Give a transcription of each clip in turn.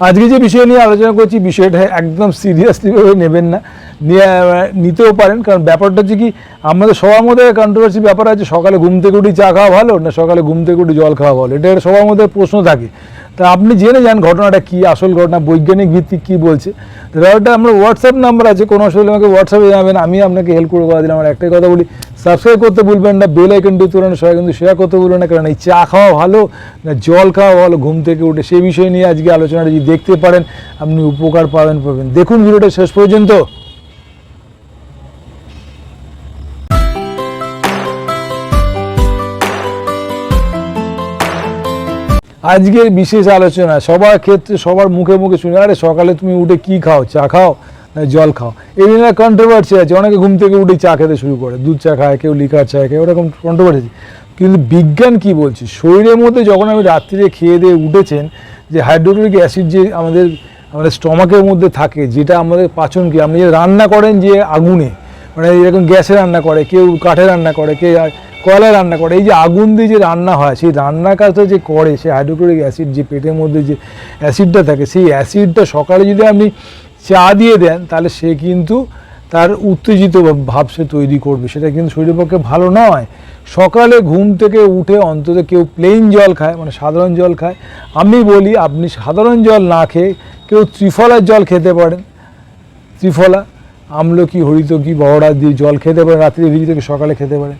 আজকে যে বিষয় নিয়ে আলোচনা করছি বিষয়টা একদম সিরিয়াসলিভাবে নেবেন না। নিতেও পারেন। কারণ ব্যাপারটা হচ্ছে কি, আমাদের সবার মধ্যে কন্ট্রোভার্সি ব্যাপার আছে, সকালে ঘুম থেকে উঠে চা খাওয়া ভালো না সকালে ঘুম থেকে উঠে জল খাওয়া ভালো? এটা সবার মধ্যে প্রশ্ন থাকে। তা আপনি জেনে যান ঘটনাটা কি, আসল ঘটনা, বৈজ্ঞানিক ভিত্তিক কি বলছে। তো ব্যাপারটা, আমরা হোয়াটসঅ্যাপ নাম্বার আছে, কোনো অসুবিধা আমাকে হোয়াটসঅ্যাপে জানাবেন, আমি আপনাকে হেল্প করে করে দিলাম। আমার একটাই কথা বলি সাবস্ক্রাইব করতে ভুলবেন না বেল আইকনটি তুলেন, সবাই কিন্তু শেয়ার করতে ভুলবেন না, কারণ এই চা খাওয়া ভালো না জল খাওয়া ভালো, ঘুম থেকে উঠে। সেই বিষয় নিয়ে আজকে আলোচনাটা যদি দেখতে পারেন, আপনি উপকার পাবেন পাবেন। দেখুন ভিডিওটা শেষ পর্যন্ত। আজকের বিশেষ আলোচনা, সবার ক্ষেত্রে সবার মুখে মুখে শুনে, আরে সকালে তুমি উঠে কি খাও? চা খাও না জল খাও? এই নিয়ে কন্ট্রোভার্সি আছে, অনেকে ঘুম থেকে উঠে চা খেতে শুরু করে। দুধ চা খায়, কেউ লিকার চা খায়, ওরকম কন্ট্রোভার্সি কিন্তু বিজ্ঞান কি বলছে? শরীরের মধ্যে যখন আমি রাত্রিরে খেয়ে দিয়ে উঠেছেন, যে হাইড্রোক্লোরিক অ্যাসিড যে আমাদের আমাদের স্টমাকের মধ্যে থাকে, যেটা আমাদের পাচন কি আপনি যে রান্না করেন যে আগুনে মানে এরকম গ্যাসে রান্না করে, কেউ কাঠে রান্না করে কেউ কয়লায় রান্না করে, এই যে আগুন দিয়ে যে রান্না হয়, সেই রান্নার কাজটা যে করে সেই হাইড্রোক্লোরিক অ্যাসিড যে পেটের মধ্যে যে অ্যাসিডটা থাকে, সেই অ্যাসিডটা সকালে যদি আপনি চা দিয়ে দেন, তাহলে সে কিন্তু তার উত্তেজিত ভাব সে তৈরি করবে। সেটা কিন্তু শরীরের পক্ষে ভালো নয়। সকালে ঘুম থেকে উঠে অন্তত কেউ প্লেন জল খায় মানে সাধারণ জল খায়। আমি বলি, আপনি সাধারণ জল না খেয়ে কেউ ত্রিফলার জল খেতে পারেন। ত্রিফলা, আমলকি, হরিতকি বড়া দিয়ে জল খেতে পারে রাত্রে ভিজি থেকে সকালে খেতে পারে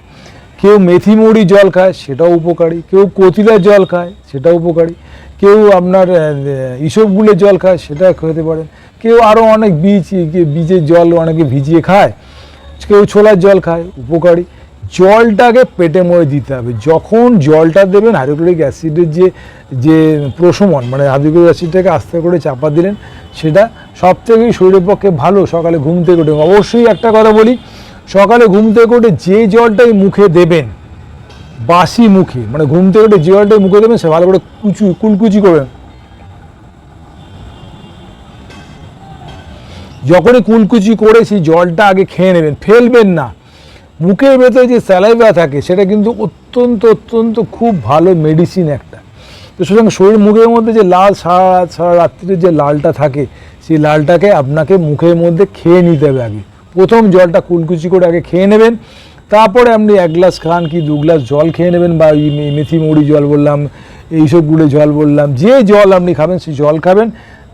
কেউ মেথি মুড়ি জল খায়, সেটাও উপকারী। কেউ কতিলার জল খায়, সেটাও উপকারী। কেউ আপনার ইসবগুলের জল খায়, সেটা খেতে পারেন। কেউ আরও অনেক বীজ বীজের জল অনেকে ভিজিয়ে খায়, কেউ ছোলার জল খায়, উপকারী। জলটাকে পেটে মরে দিতে হবে। যখন জলটা দেবেন, হাইড্রোক্লোরিক অ্যাসিডের যে যে প্রশমন মানে হাইড্রোক্লোরিক অ্যাসিডটাকে আস্তে করে চাপা দিলেন, সেটা সব থেকেই শরীরের পক্ষে ভালো। সকালে ঘুম থেকে উঠে, অবশ্যই একটা কথা বলি সকালে ঘুম থেকে উঠে যে জলটাই মুখে দেবেন, বাসি মুখে মানে ঘুম থেকে উঠে যে জলটাই মুখে দেবেন, সে ভালো করে কুচু, কুলকুচি করবেন যখনই কুলকুচি করে সেই জলটা আগে খেয়ে নেবেন, ফেলবেন না। মুখের ভেতরে যে স্যালাইভা থাকে, সেটা কিন্তু অত্যন্ত অত্যন্ত খুব ভালো মেডিসিন একটা। তো সুতরাং শরীর মুখের মধ্যে যে লাল সারা সারা রাত্রির যে লালটা থাকে, সেই লালটাকে আপনাকে মুখের মধ্যে খেয়ে নিতে হবে আগে। প্রথম জলটা কুলকুচি করে আগে খেয়ে নেবেন। তারপরে আপনি এক গ্লাস খান কি দু গ্লাস জল খেয়ে নেবেন বা মেথি মুড়ি জল বললাম এইসবগুলো জল বললাম, যে জল আপনি খাবেন সেই জল খাবেন।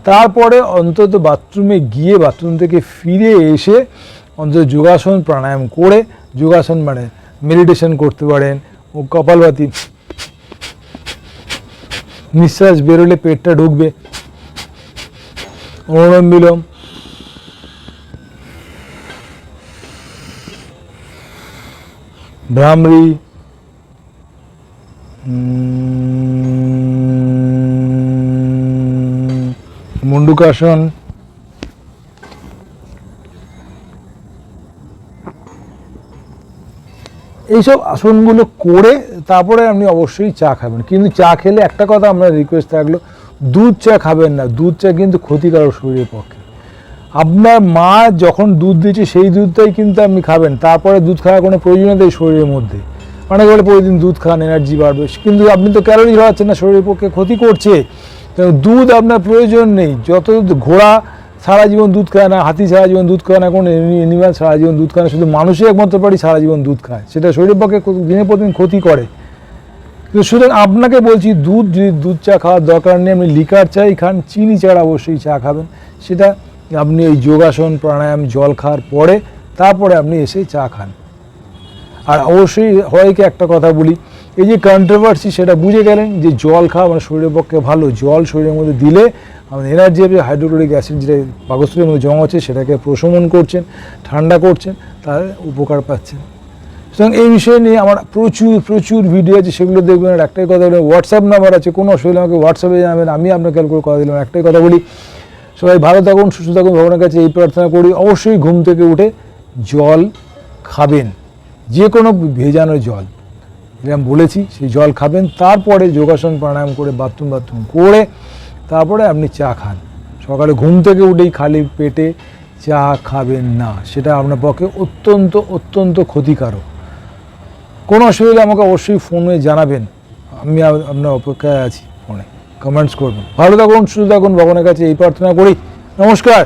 তারপরে অন্তত বাথরুমে গিয়ে বাথরুম থেকে ফিরে এসে অন্তত যোগাসন প্রাণায়াম করে, যোগাসন মানে মেডিটেশন করতে পারেন, ও কপালভাতি নিঃশ্বাস বেরোলে পেটটা ঢুকবে। অনুলোম বিলোম। ভ্রামরি মুন্ডুকাসন। এইসব আসনগুলো করে তারপরে আপনি অবশ্যই চা খাবেন। কিন্তু চা খেলে একটা কথা আমরা রিকোয়েস্ট থাকল, দুধ চা খাবেন না। দুধ চা কিন্তু ক্ষতিকারক শরীরের পক্ষে। আপনার মা যখন দুধ দিচ্ছে, সেই দুধটাই কিন্তু আপনি খাবেন। তারপরে দুধ খাওয়ার কোনো প্রয়োজনীয় নেই শরীরের মধ্যে। অনেক বলে প্রতিদিন দুধ খান এনার্জি বাড়বে। কিন্তু আপনি তো ক্যালোরি খাওয়াচ্ছেন না, শরীরের পক্ষে ক্ষতি করছে। দুধ আপনার প্রয়োজন নেই। যত ঘোড়া সারা জীবন দুধ খায় না, হাতি সারা জীবন দুধ খায় না, কোনো এনিম্যাল সারা জীবন দুধ খায় না, শুধু মানুষই একমাত্র পারি সারা জীবন দুধ খায়। সেটা শরীরের পক্ষে দিনের প্রতিদিন ক্ষতি করে। কিন্তু সুতরাং আপনাকে বলছি, দুধ যদি দুধ চা খাওয়ার দরকার নেই, আপনি লিকার চাই খান, চিনি ছাড়া অবশ্যই চা খাবেন। সেটা আপনি এই যোগাসন, প্রাণায়াম, জল খাওয়ার পরে তারপরে আপনি এসে চা খান। আর অবশ্যই সবাইকে একটা কথা বলি, এই যে কন্ট্রোভার্সি সেটা বুঝে গেলেন যে জল খাওয়া মানে শরীরের পক্ষে ভালো। জল শরীরের মধ্যে দিলে আমাদের এনার্জি হবে হাইড্রোক্লোরিক অ্যাসিড যেটা পাকস্থলীর মধ্যে জমা হচ্ছে সেটাকে প্রশমন করছেন, ঠান্ডা করছেন, তার উপকার পাচ্ছেন। সুতরাং এই বিষয় নিয়ে আমার প্রচুর প্রচুর ভিডিও আছে, সেগুলো দেখবেন। আর একটাই কথা বলবেন হোয়াটসঅ্যাপ নাম্বার আছে, কোনো অসুবিধা আমাকে হোয়াটসঅ্যাপে জানাবেন, আমি আপনাকে হেল্প করে কথা দিলাম। একটাই কথা বলি সবাই ভালো থাকুন, সুস্থ থাকুন, ভগবানের কাছে এই প্রার্থনা করি। অবশ্যই ঘুম থেকে উঠে জল খাবেন। যে কোনো ভেজানো জল। যেরকম বলেছি, সেই জল খাবেন। তারপরে যোগাসন প্রাণায়াম করে বাথরুম বাথরুম করে তারপরে আপনি চা খান। সকালে ঘুম থেকে উঠেই খালি পেটে চা খাবেন না। সেটা আপনার পক্ষে অত্যন্ত অত্যন্ত ক্ষতিকারক। কোনো অসুবিধা আমাকে অবশ্যই ফোনে জানাবেন। আমি আপনার অপেক্ষায় আছি। কমেন্টস করবেন। ভালো থাকুন সুস্থ থাকুন ভগবানের কাছে এই প্রার্থনা করি। নমস্কার।